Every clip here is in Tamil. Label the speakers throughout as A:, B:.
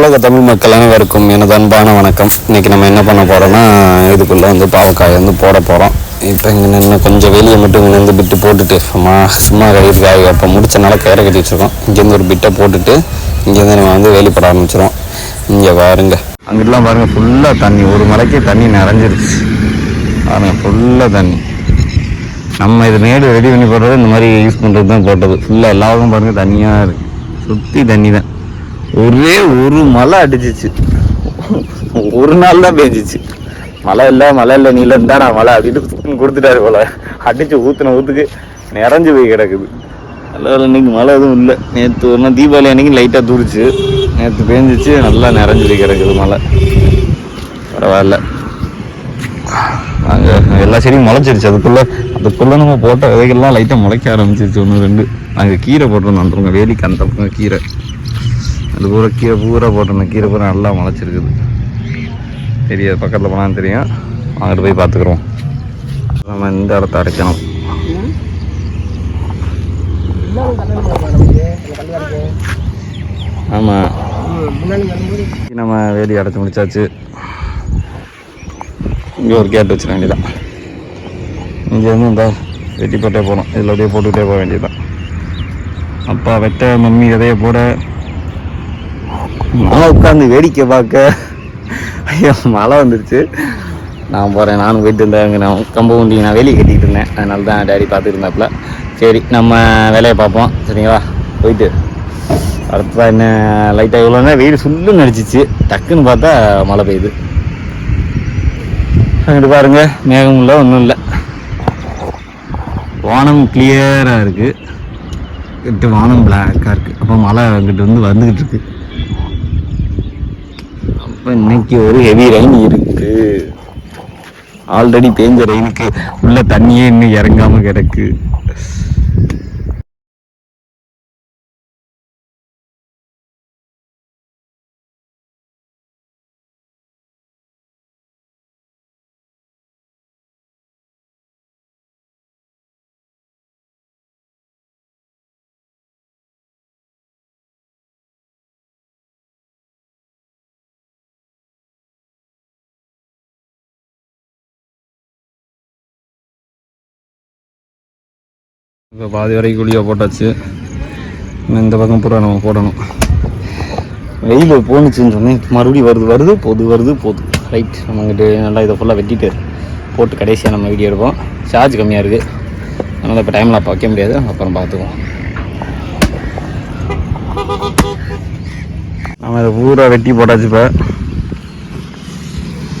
A: உலக தமிழ் மக்கள் அனைவருக்கும் எனது அன்பான வணக்கம். இன்னைக்கு நம்ம என்ன பண்ண போகிறோன்னா இதுக்குள்ளே வந்து பாவக்காய் வந்து போட போகிறோம் இப்போ இங்கே நின்று கொஞ்சம் வெளியே மட்டும் இங்கே நின்று பிட்டு போட்டுட்டு சும்மா சும்மா கயிறு காய் அப்போ முடிச்சனால கயிறை கட்டி வச்சுருக்கோம் இங்கேருந்து ஒரு பிட்டை போட்டுட்டு இங்கேருந்து நம்ம வந்து வெளிப்பட ஆரம்பிச்சிடும் இங்கே பாருங்க. அங்கிட்டலாம் பாருங்கள் ஃபுல்லாக தண்ணி. ஒரு மலைக்கு தண்ணி நிறைஞ்சிருச்சு. பாருங்கள் ஃபுல்லாக தண்ணி. நம்ம இது மேடு ரெடி பண்ணி போடுறது இந்த மாதிரி யூஸ் பண்ணுறது தான் போட்டது. ஃபுல்லாக எல்லாருக்கும் பாருங்கள் தண்ணியாக இருக்குது சுற்றி தண்ணி தான் ஒரே ஒரு மழை அடிச்சிச்சு ஒரு நாள் தான் பேஞ்சிச்சு. மழை இல்லை மழை இல்லை நீல இருந்தா நான் மழை அப்படின்னு கொடுத்துட்டாரு போல. அடிச்சு ஊத்துன ஊத்துக்கு நிறைஞ்சு போய் கிடக்குது. நல்ல இன்னைக்கு மழை எதுவும் இல்லை. நேற்று ஒரு நாள் தீபாவளி அன்னைக்கு லைட்டாக தூரிச்சு. நேற்று பேஞ்சிச்சு நல்லா நிறைஞ்சு போய் கிடக்குது மழை பரவாயில்ல. நாங்கள் எல்லா செடியும் முளைச்சிருச்சு. அதுக்குள்ளே அதுக்குள்ளே நம்ம போட்ட விதைகள்லாம் லைட்டாக முளைக்க ஆரம்பிச்சிருச்சு. ஒன்று ரெண்டு. நாங்கள் கீரை போட்டிருந்தோம் அந்த வேலிக்கு அந்த பக்கம் கீரை. அது பூரா கீரை பூரா போட்டிருந்தேன் கீரை பூரா நல்லா முளைச்சிருக்குது. தெரியாது பக்கத்தில் போனால் தெரியும். அங்கிட்டு போய் பார்த்துக்குறோம். நம்ம இந்த இடத்த அடைக்கணும். ஆமாம் நம்ம வேலி அடைச்சி முடிச்சாச்சு. இங்கே ஒரு கேட் வச்சிட வேண்டியதான் இங்கே வந்து இந்த வெட்டி போட்டே போகணும். இதில் அப்படியே போட்டுக்கிட்டே போக வேண்டியதுதான். அப்பா வெட்ட மம்மி எதையை போட நான் உட்காந்து வேடிக்கை பார்க்க. ஐயோ மழை வந்துருச்சு. நான் போகிறேன் நானும் போயிட்டு இருந்தேன். அங்கே நான் கம்ப உண்டி நான் வெளியே கட்டிகிட்டு இருந்தேன். அதனால தான் டேடி பார்த்துட்டு இருந்தாப்புல. சரி நம்ம வேலையை பார்ப்போம். சரிங்களா? போயிட்டு. அடுத்ததாக என்ன லைட்டாக இவ்வளோ நேரம் வெயில் சுல்லுன்னு நடிச்சிச்சு டக்குன்னு பார்த்தா மழை பெய்யுது. அங்கிட்டு பாருங்க மேகம் இல்லை ஒன்றும் இல்லை. வானம் கிளியராக இருக்குது கிட்ட வானம் பிளாக்காக இருக்குது அப்போ மழை அங்கிட்டு வந்து வந்துக்கிட்டு இருக்குது அப்போ இன்னைக்கு ஒரு ஹெவி ரெயின் இருக்கு ஆல்ரெடி பேஞ்ச ரெயினுக்கு உள்ள தண்ணியே இன்னும் இறங்காம கிடக்கு. இப்போ பாதி வரைக்கும் குழியை போட்டாச்சு. இன்னும் இந்த பக்கம் பூரா நம்ம போடணும். வெயில் போணுச்சுன்னு சொன்னேன். மறுபடியும் வருது வருது போது வருது போகுது ரைட் நம்ம நல்லா இதை ஃபுல்லாக வெட்டிட்டு போட்டு கடைசியாக நம்ம வீடியோ எடுப்போம். சார்ஜ் கம்மியாக இருக்குது அதனால் இப்போ டைமில் அப்போ வைக்க முடியாது. அப்புறம் பார்த்துக்குவோம். நம்ம இதை பூரா வெட்டி போட்டாச்சு இப்போ.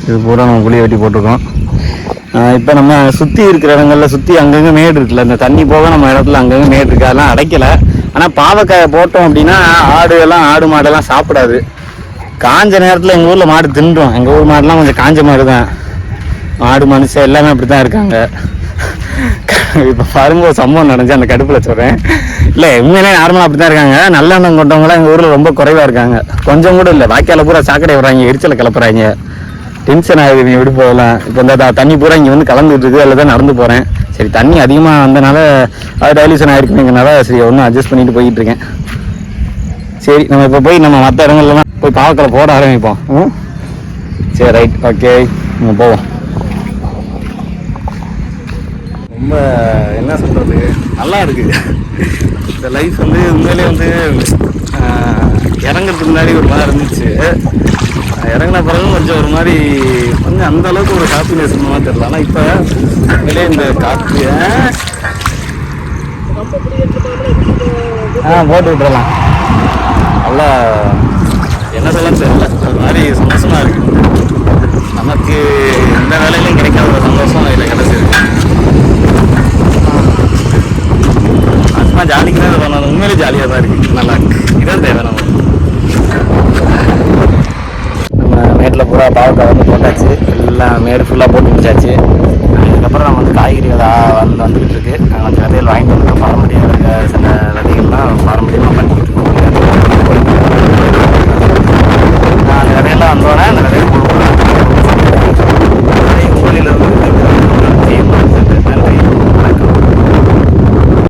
A: இது பூரா நம்ம குழியை வெட்டி போட்டிருக்கோம். இப்போ நம்ம சுற்றி இருக்கிற இடங்கள்ல சுற்றி அங்கங்கே மேடு இருக்குல்ல. இந்த தண்ணி போக நம்ம இடத்துல அங்கங்கே மேடு இருக்கு. அதெல்லாம் அடைக்கல. ஆனால் பாவக்காயை போட்டோம் அப்படின்னா ஆடு எல்லாம் ஆடு மாடெல்லாம் சாப்பிடாது. காஞ்ச நேரத்தில் எங்கள் ஊரில் மாடு தின்றோம். எங்கள் ஊர் மாடுலாம் கொஞ்சம் காஞ்ச மாடு தான் மாடு மனுஷன் எல்லாமே அப்படி தான் இருக்காங்க. இப்போ பாருங்க ஒரு சம்பவம் நடந்துச்சு. அந்த கடுப்பில் சொல்கிறேன் இல்லை உண்மையிலே நார்மலாக அப்படி தான் இருக்காங்க. நல்லெண்ணம் கொண்டவங்களாம் எங்கள் ஊரில் ரொம்ப குறைவாக இருக்காங்க. கொஞ்சம் கூட இல்லை. வாய்க்கால பூரா சாக்கடை விடுறாங்க. எரிச்சலை கிளப்புறாங்க. டென்ஷன் ஆகுது நீ எப்படி போகலாம்? இப்போ இந்த தண்ணி பூரா இங்கே வந்து கலந்துட்டு இருக்கு அதில் தான் நடந்து போகிறேன் சரி தண்ணி அதிகமாக வந்தனால அது டைலூஷன் ஆகிருக்குங்கிறனால சரி ஒன்றும் அட்ஜஸ்ட் பண்ணிட்டு போயிட்டு இருக்கேன். சரி நம்ம இப்போ போய் நம்ம மற்ற இடங்கள்லாம் போய் பாவக்கால போட ஆரம்பிப்போம். ம்? சரி ரைட் ஓகே நம்ம போவோம். ரொம்ப என்ன சொல்கிறது நல்லா இருக்கு. இந்த லைஃப் வந்து உண்மையிலே வந்து இறங்குறதுக்கு முன்னாடி ஒரு மாதிரி இருந்துச்சு. இறங்கின பிறகு கொஞ்சம் ஒரு மாதிரி கொஞ்சம் அந்த அளவுக்கு ஒரு ஹாப்பினஸ் மாதிரி தெரியல. ஆனால் இப்போ உண்மையிலே இந்த காற்று ஆ? போட்டு விட்டுறலாம். நல்லா என்ன சொல்ல தெரியல. ஒரு மாதிரி சந்தோஷமாக இருக்கு. நமக்கு எந்த வேலையிலையும் கிடைக்காத ஒரு சந்தோஷம் இதில் கிடச்சிருக்கு. சும்மா ஜாலிக்கு தான் பண்ணணும். உண்மையிலே ஜாலியாக தான் இருக்குது நல்லா இருக்கு. இதான் தேவை நமக்கு. பூரா பாவக்காய் வந்து போட்டாச்சு. எல்லாம் மேடு ஃபுல்லாக போட்டு முடிச்சாச்சு. அதுக்கப்புறம் நம்ம வந்து காய்கறி வந்து வந்துக்கிட்டு இருக்கு. நாங்கள் வந்து விதைகள் வாங்கிட்டு வந்து பாரம்பரிய சில விதைகள்லாம் பாரம்பரியமாக பண்ணிக்கிட்டு இருக்கோம்.